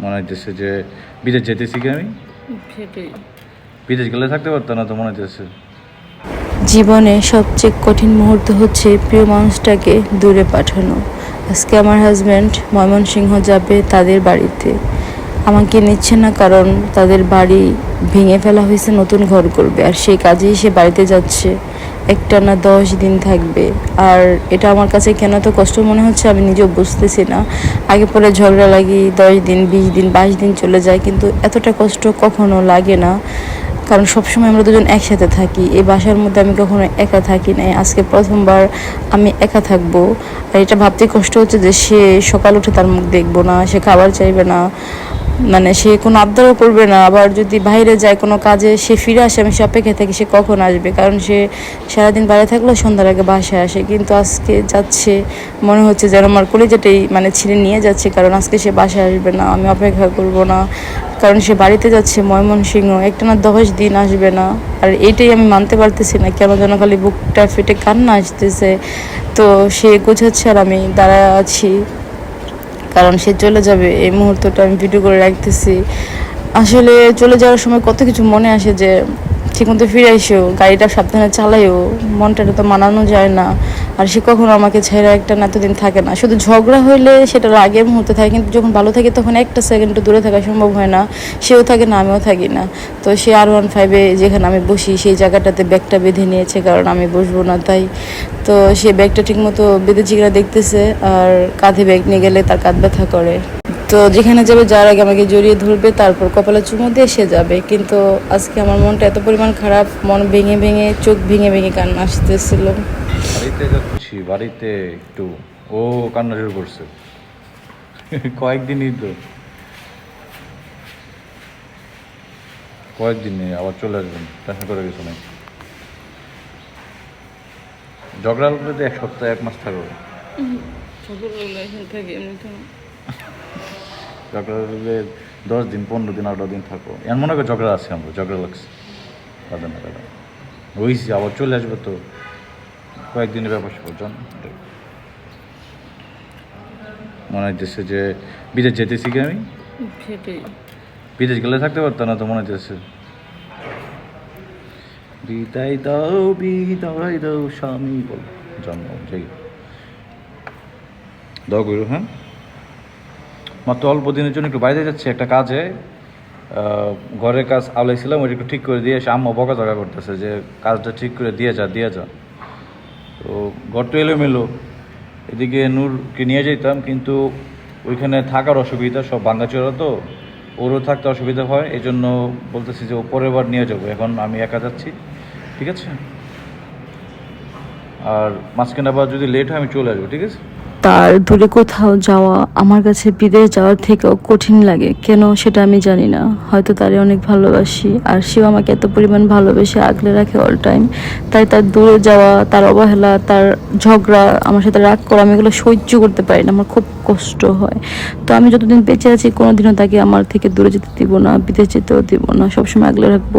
মনে হইতেছে যে বিদেশ যেতেছি কি আমি? বিদেশ গেলে থাকতে পারতো না তো মনে হইতেছে। জীবনে সবচেয়ে কঠিন মুহূর্ত হচ্ছে প্রিয় মানুষটাকে দূরে পাঠানো। আজকে আমার হাজব্যান্ড ময়মনসিংহ যাবে তাদের বাড়িতে। আমাকে নিচ্ছে না কারণ তাদের বাড়ি ভেঙে ফেলা হয়েছে, নতুন ঘর করবে। আর সেই কাজেই সে বাড়িতে যাচ্ছে। একটা না দশ দিন থাকবে। আর এটা আমার কাছে কেন তো কষ্ট মনে হচ্ছে আমি নিজেও বুঝতেছি না। আগে পরে ঝগড়া লাগি, দশ দিন, বিশ দিন, বাইশ দিন চলে যায়, কিন্তু এতটা কষ্ট কখনো লাগে না। কারণ সবসময় আমরা দুজন একসাথে থাকি। এই বাসার মধ্যে আমি কখনো একা থাকি নাই। আজকে প্রথমবার আমি একা থাকব। আর এটা ভাবতে কষ্ট হচ্ছে যে সে সকাল উঠে তার মুখ দেখব না, সে খাবার চাইবে না। মানে সে কোনো আবদারও করবে না। আবার যদি বাইরে যায়, কোনো কাজে সে ফিরে আসে, আমি সে অপেক্ষায় থাকি, সে কখন আসবে? কারণ সে সারাদিন বাইরে থাকলেও সন্ধ্যার আগে বাসায় আসে। কিন্তু আজকে যাচ্ছে, মনে হচ্ছে যেন আমার কলেজেটাই মানে ছিঁড়ে নিয়ে যাচ্ছে, কারণ আজকে সে বাসায় আসবে না, আমি অপেক্ষা করব না। কারণ সে বাড়িতে যাচ্ছে, ময়মনসিংহ, একটা না দশ দিন আসবে না। আর এটাই আমি মানতে পারতেছি না, কেন যেন খালি বুকটা ফেটে কান্না আসতেছে। তো সে গোছাচ্ছে আর আমি দাঁড়ায় আছি। কারণ সে চলে যাবে। এই মুহূর্তটা আমি ভিডিও করে রাখতেছি। আসলে চলে যাওয়ার সময় কত কিছু মনে আসে যে ঠিকমতো ফিরে এসেও গাড়িটা সাবধানে চালাইও মনটা তো মানানো যায় না। আর সে কখনো আমাকে ছেড়ে একটা না, এতদিন থাকে না। শুধু ঝগড়া হইলে সেটার আগের মুহূর্তে থাকে, কিন্তু যখন ভালো থাকে তখন একটা সেকেন্ড দূরে থাকা সম্ভব হয় না। সেও থাকে না, আমিও থাকি না। তো সে আর ওয়ান ফাইভে যেখানে আমি বসি, সেই জায়গাটাতে ব্যাগটা বেঁধে নিয়েছে, কারণ আমি বসবো না তাই। তো সে ব্যাগটা ঠিকমতো বেঁধেছি কিনা দেখতেছে, আর কাঁধে ব্যাগ নিয়ে গেলে তার কাঁধ ব্যথা করে। তো যেখানে যাবে যাওয়ার আগে আমাকে জড়িয়ে ধরবে তারপর কপালে চুমু দিয়ে সে যাবে। কিন্তু আজকে আমার মনটা এত পরিমাণ খারাপ মন ভেঙে ভেঙে চোখ ভেঙে ভেঙে কান্না আসতেছিল। বাড়িতে যাচ্ছি বাড়িতে একটু ও কান্না শুরু করছে। কয়েকদিনই তো। কয়েকদিনে আবার চলে আসবেন টেনশন করে কিছু নেই ঝগড়া এক সপ্তাহ এক মাস থাকবে। এখানে থাকি এমনি ঝগড়া লাগলে দশ দিন পনেরো দিন আঠারো দিন থাকো। এমন মনে করে ঝগড়া আছে আমরা ঝগড়া লাগছে। কাদা না কাদা হয়েছি আবার চলে আসবে তো কয়েকদিনের ব্যাপার স্যাপার জান মনে হইতেছে যে বিদেশ যেতেছি কি আমি? বিদেশ গেলে থাকতে পারতাম না তো মনে হইতেছে। বিদায় দাও বিদায় দাও স্বামী বল। জন্ম যাই দাও করু হ্যাঁ? মাত্র অল্প দিনের জন্য একটু বাইরে যাচ্ছি একটা কাজে। ঘরের কাজ আলাইছিলাম ওইটা একটু ঠিক করে দিয়ে এসে আম্মা বকা জগা করতেছে যে কাজটা ঠিক করে দিয়ে যা দিয়ে যা। তো ঘর ঘরটা এলোমেলো। এদিকে নূরকে নিয়ে যেতাম কিন্তু ওইখানে থাকার অসুবিধা, সব ভাঙ্গাচোরা তো। ওরও থাকতে অসুবিধা হয় এই জন্য বলতেছি যে ও পরের বার নিয়ে যাব, এখন আমি একা যাচ্ছি, ঠিক আছে? আর মাঝখানে আবার যদি লেট হয়, আমি চলে আসব, ঠিক আছে? তার দূরে কোথাও যাওয়া আমার কাছে বিদেশ যাওয়ার থেকেও কঠিন লাগে। কেন সেটা আমি জানি না। হয়তো তারে অনেক ভালোবাসি, আর সেও আমাকে এত পরিমাণ ভালোবেসে আগলে রাখে অল টাইম তাই তার দূরে যাওয়া, তার অবহেলা, তার ঝগড়া, আমার সাথে রাগ করা, আমি এগুলো সহ্য করতে পারি না। আমার খুব কষ্ট হয়। তো আমি যতদিন বেঁচে আছি, কোনোদিনও তাকে আমার থেকে দূরে যেতে দিব না, বিদেশ যেতেও দিব না। সবসময় আগলে রাখব।